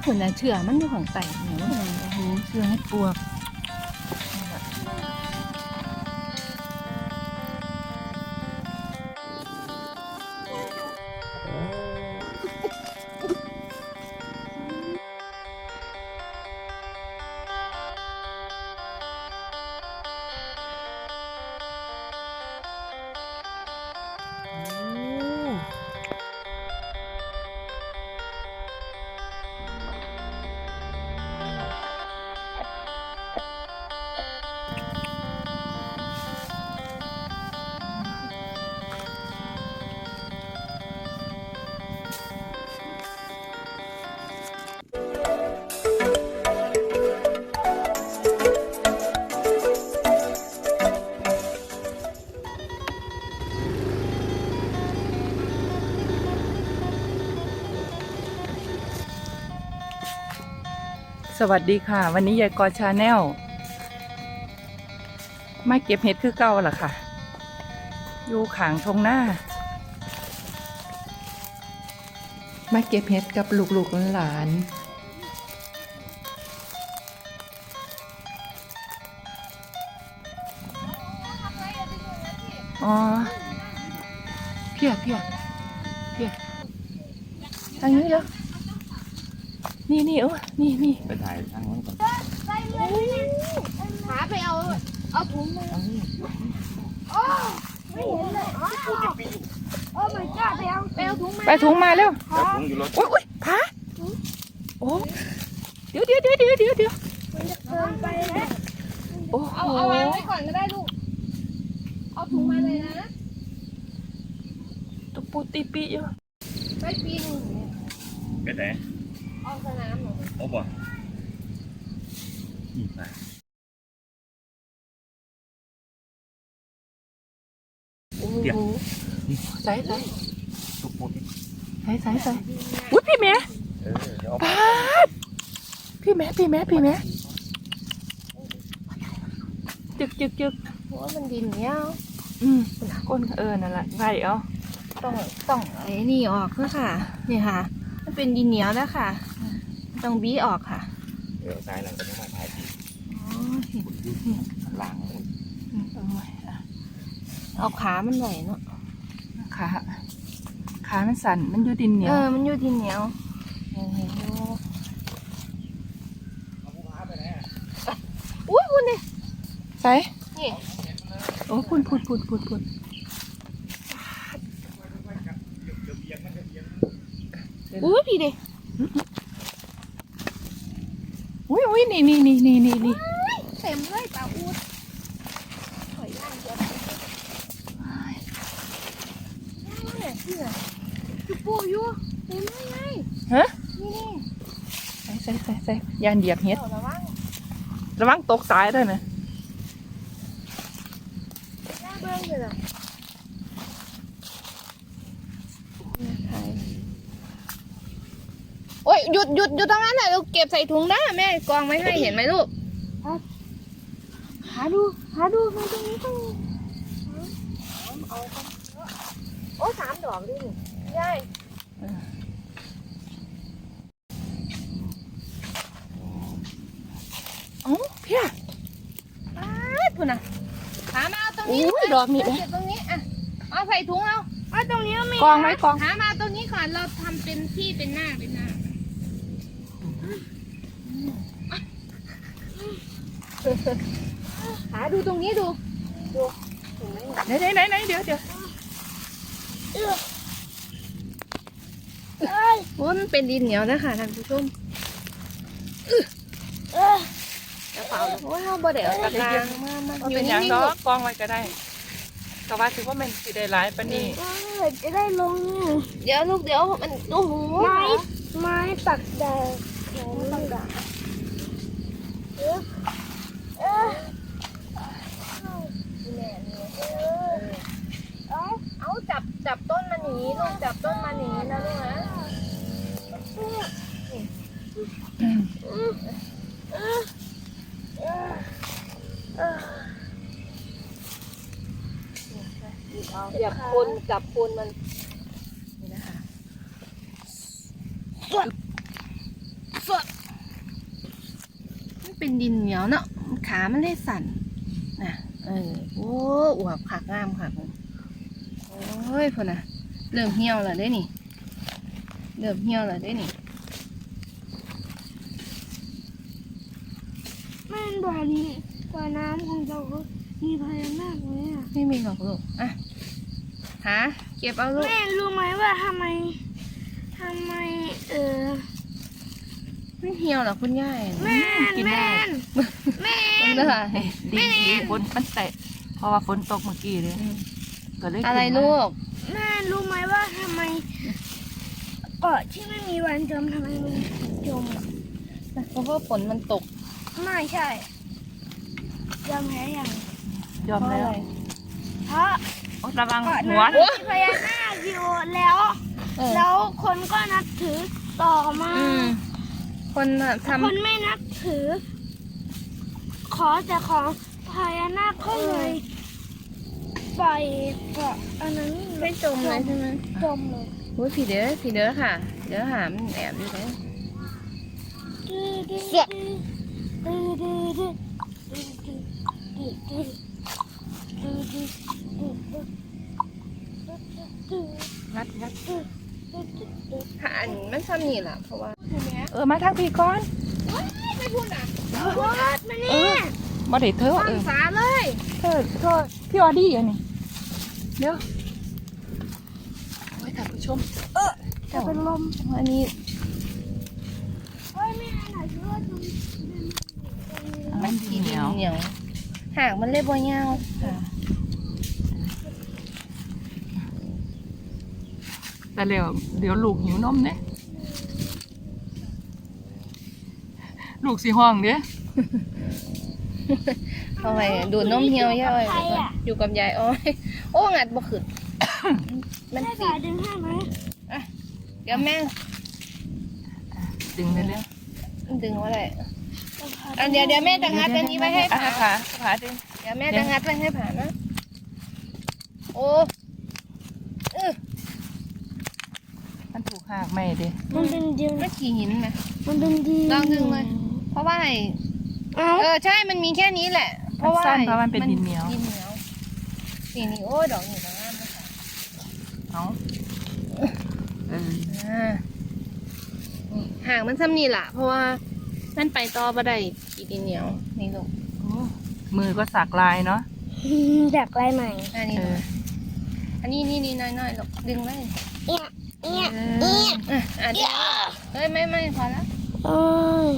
โอ้คนน่ะเชื่อมันอยู่ข้างใต้เหนียวโอ้โหเชื่อให้ปวก สวัสดีค่ะ วันนี้ยายกอชาแนลมาเก็บเห็ดคือเก่าล่ะค่ะ อยู่ขางทงหน้า มาเก็บเห็ดกับลูกๆหลานๆอ๋อเพียเพียเพียทางนี้แล้ว นี่นี่เออนี่นี่ไปถ่ายทางโน้นก่อนหาไปเอา เอาถุงมาโอ้ไม่เห็นเลยโอ้ my god ไปเอาไปเอาถุงมาไปถุงมาเร็วเดี๋ยวผมอยู่รถโอ้ยโอ้ยพาโอ้เดี๋ยวเดี๋ยวเดี๋ยวเดี๋ยวเดี๋ยวเดี๋ยวเดินไปแล้วโอ้โหเอาเอาวางไว้ก่อนก็ได้ลูก เอาถุงมาเลยนะตุปูตีปีอยู่ไปปีนไปไหน เอาสนามหนูโอ้บ่นี่ไปโอ้โหใส่ใส่ทุกปุ๊บใส่ใส่ใส่อุ้ยพี่แม่เออเดี๋ยวเอาปาดพี่แม่พี่แม่พี่แม่จึกจึกจึกหัวมันดินเนี้ยอืมก้นเออนั่นแหละไงเอาต้องต้องไอ้นี่ออกเพื่อค่ะ นี่ค่ะมัน เป็นดินเหนียวแล้วค่ะ ต้องบีออกค่ะเดี๋ยวซ้ายหลังก็จะมาถ่ายทีอ๋อล่างนู่นอืมเอาไว้อะเอาขามันหน่อยเนาะขาขามันสั่นมันอยู่ดินเหนียเอวอมันอยู่ดินเหนียวเห็นเห็นอยู่อุ้ยคุณดิใส่นี่โอ้พุ่นพุ่นพุ่นพุ่นพุ่น อุ้ยพี่ดิอุ้ยอุ้ยนี่นี่นี่นี่นี่นี่เต็มเลยตาอูดถอยย่างเยอะเนี่ยที่ไหนจุปูอยู่เต็มเลยไงฮะนี่ใส่ใส่ใส่ใส่ยานเหยียบเห็ดเอาระวังระวังตกสายด้วยนะหน้าเบิ้งเลยล่ะโอ้ย หยุดหยุดหยุดตรงนั้นน่ะเราเก็บใส่ถุงนะแม่กองไว้ให้เห็นไหมลูกหาดูหาดูมาตรงนี้ตรงนี้เอาโอ้สามดอกดิยายเอ้าเพี้ยอ้าคุณน่ะหามาเอาตรงนี้อุ้ยดอกนี่เก็บตรงนี้อะเอาใส่ถุงเอาเอาตรงนี้มีกองไว้กองหามาตรงนี้ก่อนเราทำเป็นที่เป็นหน้าเป็นหน้า หาดูตรงนี้ดู ดูไหนไหนไหนไหนเดี๋ยวเดี๋ยวโอ้มันเป็นดินเหนียวนะคะท่านผู้ชมกระเป๋าโอ้ยเราบ่ได้เอาตะกร้างมามามันอยู่เป็นหนิ่ยังเนาะกกองไว้ก็ได้ก็ว่าถือว่ามันสิได้หลายปานนี้จะได้ลง เดี๋ยวลูกเดี๋ยวมันโอ้โหไม้ไม้ตักแดดไม้ตักแดด เออเออเอาจับจับต้นมันหนีลูกจับต้นมันหนีนะลูกนะจับโคนจับโคนมันนี่นะคะ เป็นดินเหนียวเนาะขามันเลยสั่นนะเออโอ้อวบขากงามค่ะโอ้ยพอนะเริ่มเหี่ยวแล้วได้นี่เริ่มเหี่ยวแล้วได้นี่แม่นบ่อนี้บ่อน้ำของเราก็มีพญานาคไหมอะไม่มีหรอกลูกอะหาเก็บเอาลูกแม่รู้ไหมว่าทำไมทำไมเออ ไม่เหี่ยวหรอกคุณย่ายแม่นกินได้แม่นแม่นมันเลยดีดีฝนมันแตะเพราะว่าฝนตกเมื่อกี้เลยก็เลยอะไรขึ้นมาลูก แม่รู้ไหมว่าทำไมเกาะที่ไม่มีวันจมทำไมมันจมอะเพราะว่าฝนมันตกไม่ใช่ยอมแพ้อย่างยอมแล้วเพราะโอ๊ยระวังเกาะหัวนั้นมีพญานาคอยู่แล้ว เออแล้วคนก็นับถือต่อมา อืม คนทำคนไม่นับถือ ขอแต่ของพญานาคก็เลยปล่อยเกาะอันนั้นไม่จมเลยใช่ไหมจมเลยโอ้ยผีเด้อผีเด้อค่ะ เด้อหามแอบอยู่ไหนเสียงัดงัดหันมันซ้ำนี่แหละเพราะว่า เออมาทางพี่ก่อนไม่พูดอะวาดมาเนี่ยมาเด็ดเธอฟัเองอสาเลยเธอเธอพี่ออดี้อันนี้เดี๋ยวโอ้ยท่านผู้ชมจะเป็นลมอันนี้โอ้ยไม่หน่อยช่วยตรงมันดีเหนียวเหนียวหางมันเลยบ่ยาวค่ะแต่เดี๋ยวเดี๋ยวลูกหิวนมเนี่ย ลูกสีห้องเด้เอาไว้ดูดนมเหี่ยวย่าอ้อยไว้ก่อนอยู่กับยายอ้อยโอ้งัดบ่ขึ้นมันแม่ติสาดยดึงให้ไหมเดี๋ยวแม่ดึงไปเร็วดึงว่าอะไรอันเดี๋ยวเดี๋ยวแม่จะงัดอันนี้ไว้ให้อะผ่าขาขาดึงเดี๋ยวแม่จะงัดไว้ให้ผ่านะโอ้เออมันถูกหักไม่เด้มันเป็นดินไม่ขี่หินนะมันเป็นดินลองดึงเลย เพราะว่าไอ้เอ้าเออใช่มันมีแค่นี้แหละ เพราะว่าสั้นเพราะมันเป็นดินเหนียว ดินเหนียวสีนี้โอ้ยดอกนี่ดอกงามนะคะเอาเอออ่านี่ห่างมันซ้ำนี่ล่ะ เพราะว่ามันไปต่อบ่ได้อีดินเหนียวนี่ลูกโอ้มือก็สักลายเนาะดักลายใหม่อันนี้เอลูอกอันนี้นี่นี่น้อยๆลูกดึงไว้เอียเอียเอออะอะดึงเอ้ยไม่ไม่พอแล้วโอ้ย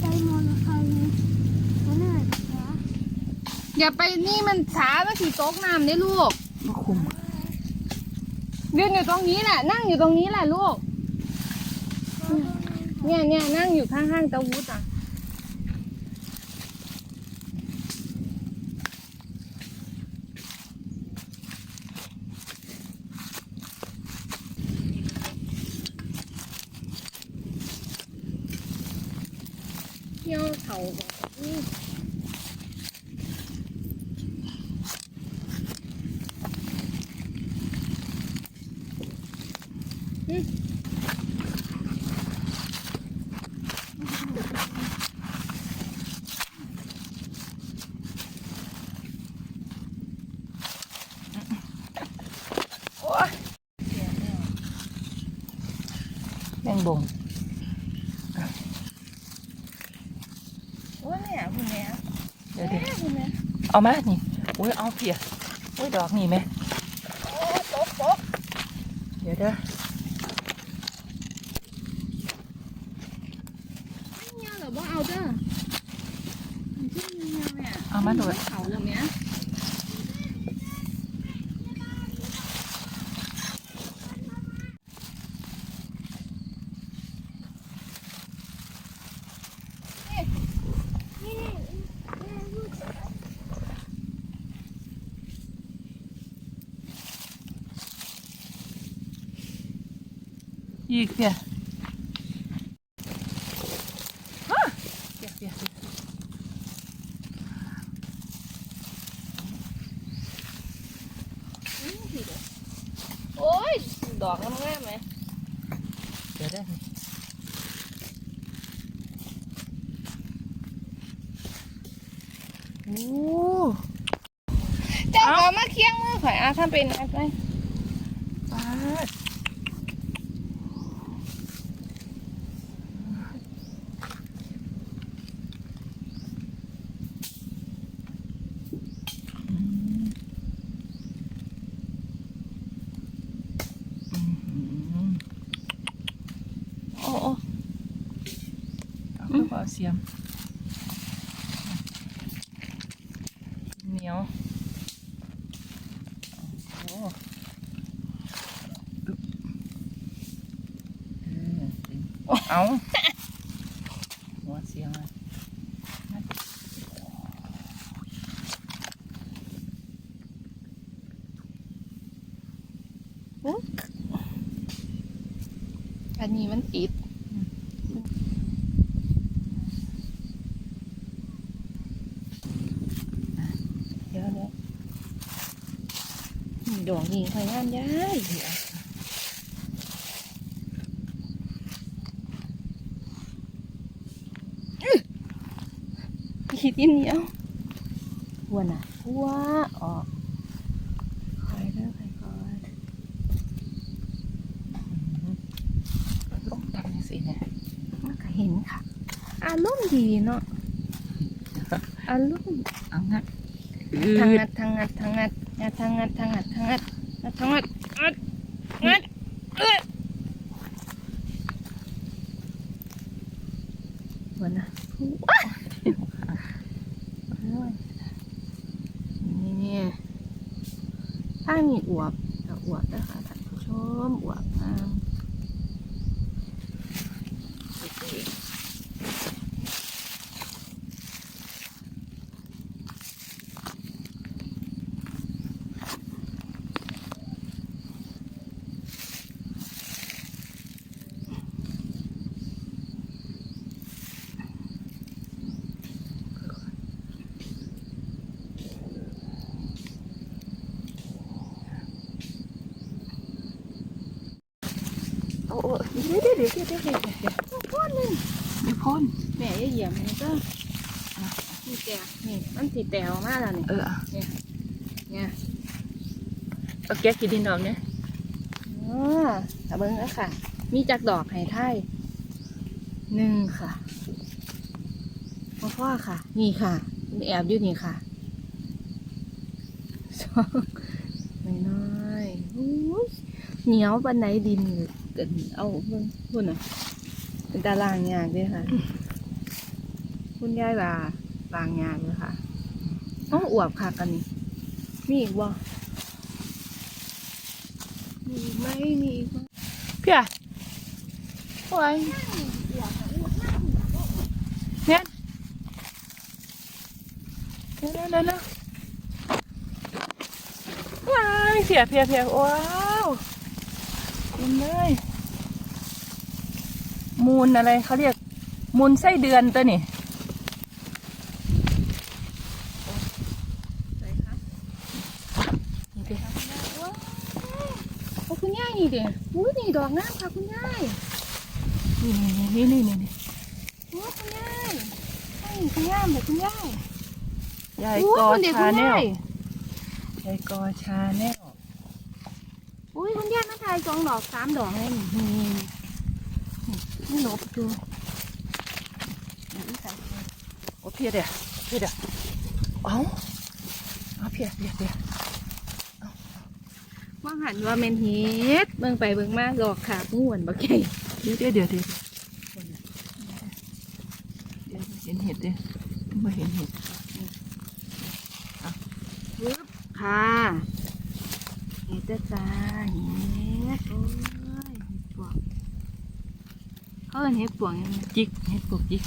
ไปมอเตอร์ไซค์ไหมเขาเหนื่อยเหรอ อย่าไปนี่มันช้ามันสีตกน้ำได้ลูกบ่คุมยืนอยู่ตรงนี้แหละ นั่งอยู่ตรงนี้แหละลูก เนี่ยเนี่ยนั่งอยู่ข้างๆเตาวุ้ดอะ เที่ยวเขาบอกอืมโอ้ย แมงบงโอ้ยเนี่ยคุณแม่เดี๋ยวเดี๋ยวแม่คุณแม่เอามานี่อุ้ยเอาเพียอุ้ยดอกนี่ไหมโอ้ยตกตกเดี๋ยวเด้อ Thôi, ít. มือข่อยอาทำเป็นอะไรปาดอืมอืมโอ้โอ้ เอาเข้าไปเอาเสียมเหนียวโอ้ เออดึง เอาหัวเสียงอะอันนี้มันติดเดี๋ยวเดี๋ยวดอกนี่ข่อยงามย้ายขีด นิดเดียวหัวน่ะหัวออกคอยเด้อคอยคอยต้องทำยังสิเนี่ยมันก็เห็นค่ะ อารมณ์ดีเนาะ อารมณ์เอางัดทางงัดทางงัดทางงัดงัดทางงัดทางงัดทางงัดงัดทางัดงัดงัดเอ้ยหัวน่ะว้านี่นี่ ถ้ามีอวบอวบนะคะท่านผู้ชมอวบงาม โอ้เดี๋ยวเดี๋ยวเดี๋ยวเดี๋ยวเดี๋ยวเดี๋ยวเดี๋ยวพ่นเลยไม่พ้นแม่เหยียบมันก็นี่แกนี่มันสีแตวมากแล้วนี่เออเนี่ยเอาแก้กินดินดอกเนี่ยอ๋อตะเบิ้งแล้วค่ะ มีจักดอกไห้ไทยหนึ่งค่ะพ่อพ่อค่ะ นี่ค่ะแอบอยู่นี่ค่ะสองน้อยหูยเหนียวปันไหนดินเกินเอาเบิ่งพุ่นอะเป็นตารางยากด้วยค่ะคุณยายลาลางยากเลยค่ะต้องอวบค่ะกันนี่มีอีกบ่มีไหมมีอีกบ่เพี่ยโอ้ยเนี่ยเร็วเร็วเร็วเร็วว้ายเพียเพียเพียว้า วกินเลย มูลอะไรเขาเรียก มูลไส้เดือนตัวนี่ใส่ค่ะนี่ดิโอ้คุณยายนี่เด้อุ้ยนี่ดอกงามค่ะคุณยายนี่นี่นี่นี่นี่โอ้คุณยายใช่คุณยายเลยคุณยายยายโอ้กอชาแนลยยายกอชาแนล อุ้ยคุณยายมาถ่ายส องดอกสามดอกเลยนี่นี่นี่หลบดูโอ้เพียเดียวเพียเดียวเอาเอาเพียเพียเพียว่างหันว่าเมนเฮ็ดเบิ่งไปเบิ่งมาดอกขาง่วนบักใหญ่เดี๋ยวเดี๋ยวเดี๋ยวเดี๋ยวเดี๋ยวเห็นเห็ดเด้ไม่เห็นเห็ด ปึ๊บค่ะเฮ็ดจ้าจ้าเฮ็ดโอ้ยเฮ็ดปวงเขาเอิ้นเฮ็ดป วงจิกเห็ดปวกจิก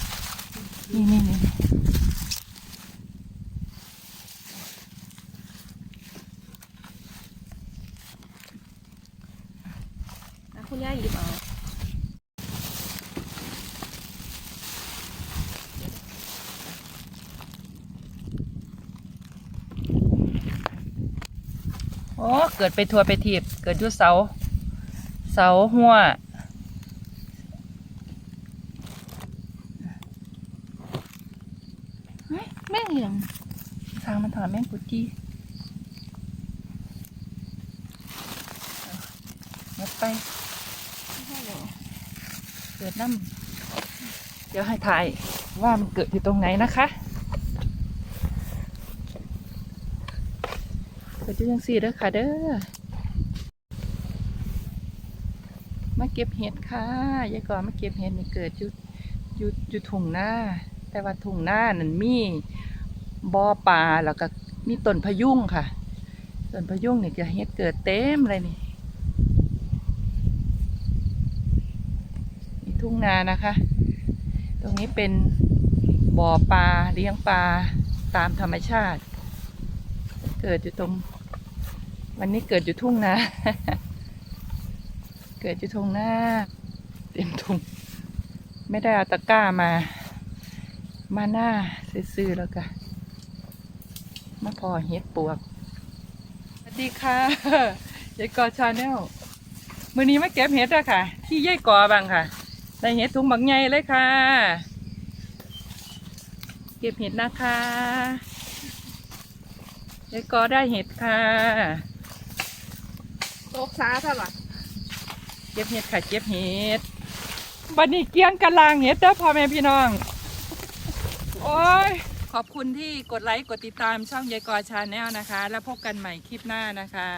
นี่นี่นี่นี่อะคุณย่าหยิบเอาโอ้เกิดไปทัวไปทีบเกิดอยุเสา เสาหัวเฮ้ยแม่งเหลืองทางมันถอนแม่งกุจีงัดไปเกิดน้ำเดี๋ยวให้ถ่ายว่ามันเกิดอยู่ตรงไหนนะคะเกิดอยู่ยังสี่เด้อค่ะเด้อมาเก็บเห็ดค่ะยายก่อนมาเก็บเห็ดนี่เกิดอยู่อยู่อยู่ถุงหน้า แต่ว่าถุงหน้านั่นมี บ่อปลาแล้วก็มีต้นพะยุงค่ะต้นพะยุงนี่จะเห็ดเกิดเต็มเลยนี่นี่ทุ่งนานะคะ ตรงนี้เป็นบ่อปลาเลี้ยงปลาตามธรรมชาติ เกิดอยู่ตรง วันนี้เกิดอยู่ทุ่งนา เกิดอยู่ตรงหน้าเต็มถุงไม่ได้เอาตะกร้ามา มาหน้าซื้อๆแล้วกัน มาพอเฮ็ดปวก สวัสดีค่ะยายกอชาแนลมือนี้มาเก็บเห็ดอะค่ะ ที่ยายกอบังค่ะได้เห็ดถุงบักใหญ่เลยค่ะ เก็บเห็ดนะคะยายกอได้เห็ดค่ะโตกซาซะหรอเก็บเห็ดค่ะเก็บเห็ดบันนี้เกลี้ยงกันลางเห็ดเด้อพ่อแม่พี่น้อง โอ้ย ขอบคุณที่กดไลค์กดติดตามช่องยายกอชาแนลนะคะ แล้วพบกันใหม่คลิปหน้านะคะ